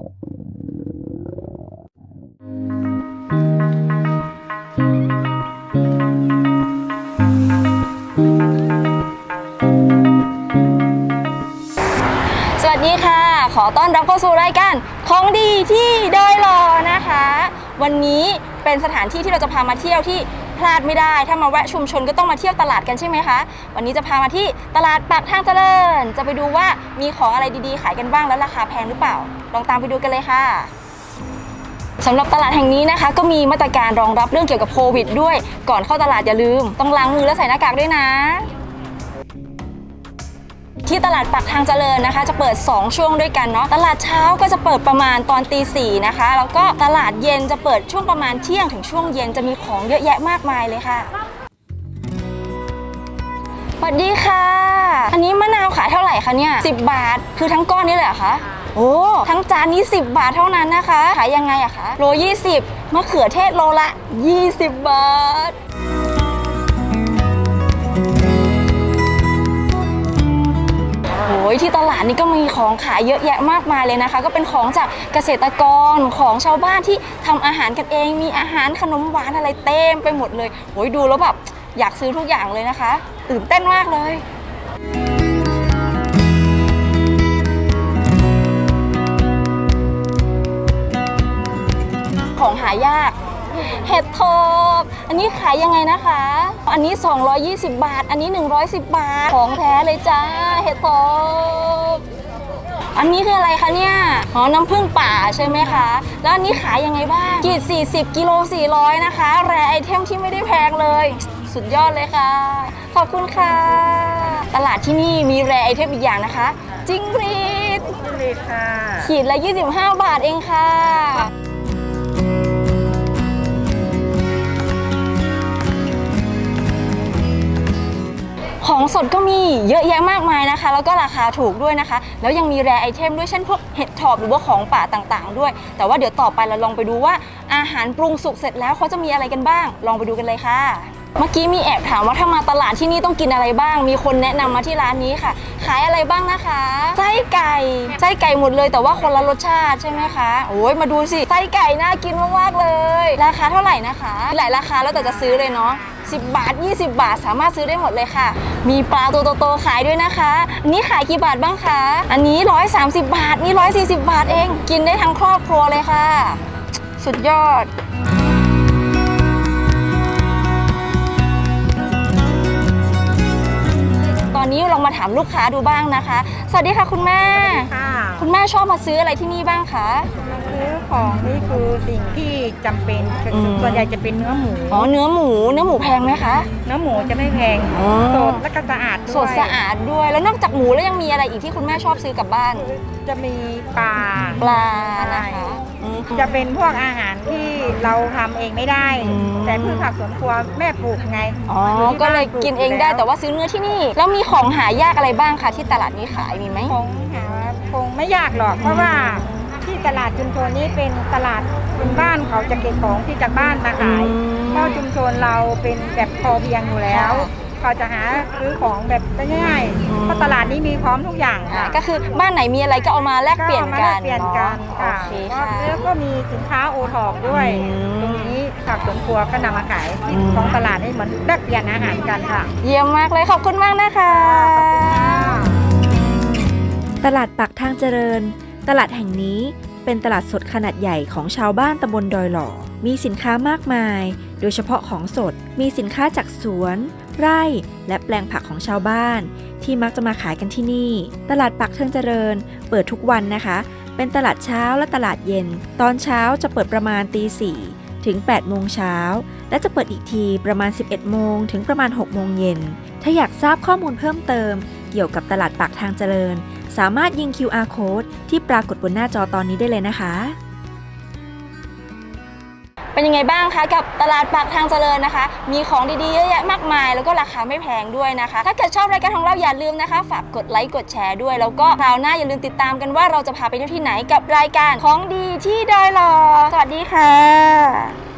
สวัสดีค่ะ ขอต้อนรับเข้าสู่รายการของดีที่ดอยหลอนะคะ วันนี้ เป็นสถานที่ที่เราจะพามาเที่ยวที่พลาดไม่ได้ ถ้ามาแวะชุมชนก็ต้องมาเที่ยวตลาดกันใช่ไหมคะ วันนี้จะพามาที่ตลาดปากทางเจริญ จะไปดูว่ามีของอะไรดีๆ ขายกันบ้างแล้วราคาแพงหรือเปล่า ลองตามไปดูกันเลยค่ะสำหรับตลาดแห่งนี้นะคะ ก็มีมาตรการรองรับเรื่องเกี่ยวกับโควิดด้วย ก่อนเข้าตลาดอย่าลืม ต้องล้างมือและใส่หน้ากากด้วยนะ ที่ตลาดปักทางเจริญนะคะ จะเปิด 2 ช่วงด้วยกันเนาะตลาดเช้าก็จะเปิดประมาณตอนตีสี่นะคะ แล้วก็ตลาดเย็นจะเปิดช่วงประมาณเที่ยงถึงช่วงเย็นจะมีของเยอะแยะมากมายเลยค่ะสวัสดีค่ะ อันนี้มะนาวขายเท่าไหร่คะเนี่ย10บาท คือทั้งก้อนนี้เลยเหรอคะโอ้ ทั้งจานนี้ 10 บาทเท่านั้นนะคะ ขายยังไงอะคะ โล 20มะเขือเทศโลละ 20 บาท ยที่ตลาดนี้ก็มีของขายเยอะแยะมากมายเลยนะคะ ก็เป็นของจากเกษตรกรของชาวบ้านที่ทำอาหารกันเอง มีอาหารขนมหวานอะไรเต็มไปหมดเลยโอ้ยดูแล้วแบบอยากซื้อทุกอย่างเลยนะคะตื่นเต้นมากเลยของหายาก เห็ดทอบอันนี้ขายยังไงนะคะ อันนี้ 220 บาท อันนี้ 110 บาท ของแท้เลยจ้า เห็ดทอบอันนี้คืออะไรคะเนี่ยอ๋อน้ำผึ้งป่าใช่ไหมคะ แล้วอันนี้ขายยังไงบ้างขีด40 กิโล 400 นะคะ แรไอเทมที่ไม่ได้แพงเลย สุดยอดเลยค่ะ ขอบคุณค่ะ ตลาดที่นี่มีแรไอเทมอีกอย่างนะคะ จิ้งหรีดเลยค่ะ ขีดละ 25 บาทเองค่ะ ของสดก็มีเยอะแยะมากมายนะคะ แล้วก็ราคาถูกด้วยนะคะ แล้วยังมีแรไอเทมด้วยเช่นพวกเห็ดถอบหรือว่าของป่าต่างๆ ด้วย แต่ว่าเดี๋ยวต่อไปเราลองไปดูว่าอาหารปรุงสุกเสร็จแล้วเขาจะมีอะไรกันบ้าง ลองไปดูกันเลยค่ะเมื่อกี้มีแอบถามว่าถ้ามาตลาดที่นี่ต้องกินอะไรบ้าง มีคนแนะนำมาที่ร้านนี้ค่ะ ขายอะไรบ้างนะคะส ก่ไส้ไก่หมดเลยแต่ว่าคนละรสชาติใช่ไหมคะโอ้ยมาดูสิไส้ไก่น่ากินมากๆเลย ราคาเท่าไหร่นะคะ หลายราคาแล้วแต่จะซื้อเลยเนาะ10 บาท 20 บาทสามารถซื้อได้หมดเลยค่ะ มีปลาตัวโตๆขายด้วยนะคะอันนี้ขายกี่บาทบ้างคะ อันนี้ 130 บาท นี่ 140 บาทเอง กินได้ทั้งครอบครัวเลยค่ะ สุดยอด อนนี้ลองมาถามลูกค้าดูบ้างนะคะ สวัสดีค่ะคุณแม่ ค่ะคุณแม่ชอบมาซื้ออะไรที่นี่บ้างคะ มาซื้อของนี่คือสิ่งที่จำเป็นอืม ส่วนใหญ่จะเป็นเนื้อหมู อ๋อเนื้อหมูเนื้อหมูแพงไหมคะ เนื้อหมูจะไม่แพงอ๋อ สดและก็สะอาดด้วยสดสะอาดด้วยแล้วนอกจากหมูแล้วยังมีอะไรอีกที่คุณแม่ชอบซื้อกลับบ้านจะมีปลาปลานะคะอืม จะเป็นพวกอาหารที่เราทำเองไม่ได้ อืม แต่พืชผักสวนครัวแม่ปลูกไงอ๋อยู่ที่ก็เลยบ้ากินเองได้ปลูแต่ว่าซื้อเนื้อที่นี่ แล้วมีของหายากอะไรบ้างคะที่ตลาดนี้ขายมีไหม คงหาคงไม่ยากหรอก เพราะว่าที่ตลาดชุมชนนี้เป็นตลาดเป็นบ้านเขาจะเก็บของที่จากบ้านมาขายเพราะชุมชนเราเป็นแบบพอเพียงอยู่แล้ว เขาจะหาซื้อของแบบง่ายอืมๆเพราะตลาดนี้มีพร้อมทุกอย่างอ่าค่ะ ก็คือบ้านไหนมีอะไรก็เอามาแลกเปลี่ยนมากัแลนเปลี่ยนกันเนาะค่ะโอเคค่ะแล้ว ก็มีสินค้าโอทอกด้วยอืมตรงนี้ผักสวนครัวก็นำมาขายที่อืมท้องตลาดให้เหมือนแลกเปลี่ยนอาหารกันค่ะ เยี่ยมมากเลยขอบคุณมากนะคะ ตลาดปักทางเจริญ ตลาดแห่งนี้เป็นตลาดสดขนาดใหญ่ของชาวบ้านตำบลดอยหล่อ มีสินค้ามากมาย โดยเฉพาะของสด มีสินค้าจากสวน ไร่ และแปลงผักของชาวบ้าน ที่มักจะมาขายกันที่นี่ ตลาดปักทางเจริญ เปิดทุกวันนะคะ เป็นตลาดเช้าและตลาดเย็น ตอนเช้าจะเปิดประมาณตีสี่ถึง 8 โมงเช้า และจะเปิดอีกทีประมาณ 11 โมงถึงประมาณ 6 โมงเย็น ถ้าอยากทราบข้อมูลเพิ่มเติม เกี่ยวกับตลาดปากทางเจริญ สามารถยิง QR code ที่ปรากฏบนหน้าจอตอนนี้ได้เลยนะคะ เป็นยังไงบ้างคะกับตลาดปากทางเจริญนะคะ มีของดีๆเยอะแยะมากมาย แล้วก็ราคาไม่แพงด้วยนะคะ ถ้าเกิดชอบรายการของเราอย่าลืมนะคะ ฝากกดไลค์กดแชร์ด้วย แล้วก็คราวหน้าอย่าลืมติดตามกันว่าเราจะพาไปเที่ยวที่ไหนกับรายการของดีที่ดอยหลอสวัสดีค่ะ